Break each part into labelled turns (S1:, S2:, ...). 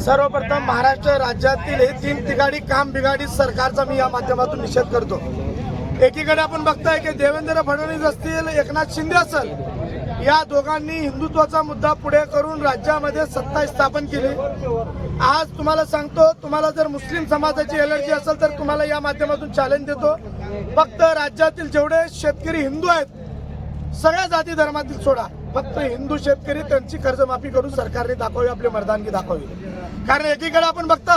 S1: सर्वप्रथम महाराष्ट्र राज्यातील हे तीन तिघाडी काम बिघाडी सरकारचा मी या माध्यमातून निषेध करतो. एकीकडे आपण बघताय की देवेंद्र फडणवीस असतील एकनाथ शिंदे असेल या दोघांनी हिंदुत्वाचा मुद्दा पुढे करून राज्यामध्ये सत्ता स्थापन केली. आज तुम्हाला सांगतो तुम्हाला जर मुस्लिम समाजाची एलर्जी असेल तर तुम्हाला या माध्यमातून चॅलेंज देतो. फक्त राज्यातील जेवढे शेतकरी हिंदू आहेत सगळ्या जाती धर्मातील सोडा फक्त हिंदू शेतकरी त्यांची कर्जमाफी करून सरकारने दाखवावी आपली मर्दानगी दाखवावी. कारण एकीकडे आपण बघता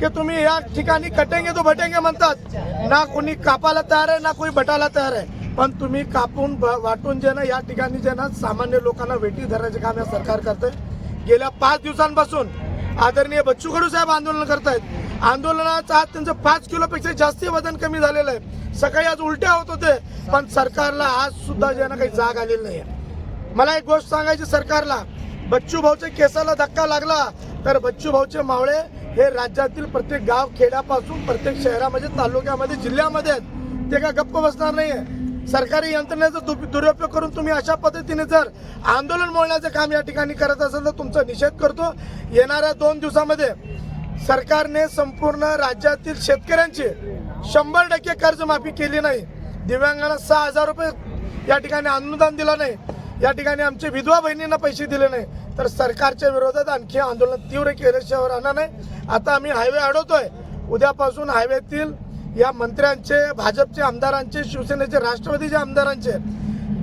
S1: की तुम्ही या ठिकाणी कटेंगे तो भटेंगे म्हणतात. ना कोणी कापायला तयार आहे ना कोणी भटायला तयार आहे. पण तुम्ही कापून ब- वाटून जे ना या ठिकाणी जे ना सामान्य लोकांना वेटी धरायचे काम या सरकार करतंय. गेल्या पाच दिवसांपासून आदरणीय बच्चू कडू साहेब आंदोलन करतायत. आंदोलनाचं आज त्यांचं पाच किलोपेक्षा जास्ती वजन कमी झालेलं आहे. सकाळी आज उलट्या होत होते पण सरकारला आज सुद्धा जे ना काही जाग आलेली नाही मला एक गोष्ट सांगायची सरकारला. बच्चू भाऊच्या केसाला धक्का लागला तर बच्चू भाऊचे मावळे हे राज्यातील प्रत्येक गाव खेड्यापासून प्रत्येक शहरामध्ये तालुक्यामध्ये जिल्ह्यामध्ये आहेत. ते काय गप्प बसणार नाहीये. सरकारी यंत्रणेचा दुरुपयोग करून तुम्ही अशा पद्धतीने जर आंदोलन मोडण्याचं काम या ठिकाणी करत असाल तर तुमचा निषेध करतो. येणाऱ्या दोन दिवसामध्ये सरकारने संपूर्ण राज्यातील शेतकऱ्यांची शंभर टक्के कर्जमाफी केली नाही. दिव्यांगांना सहा हजार रुपये या ठिकाणी अनुदान दिलं नाही. या ठिकाणी आमच्या विधवा बहिणींना पैसे दिले नाही. तर सरकारच्या विरोधात आणखी आंदोलन तीव्र केल्याशिवाय राहणार नाही. आता आम्ही हायवे अडवतोय. उद्यापासून हायवेतील या मंत्र्यांचे भाजपचे आमदारांचे शिवसेनेचे राष्ट्रवादीचे आमदारांचे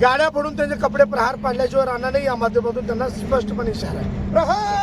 S1: गाड्या फोडून त्यांचे कपडे प्रहार पाडल्याशिवाय राहणार नाही. या माध्यमातून त्यांना स्पष्टपणे इशारा आहे.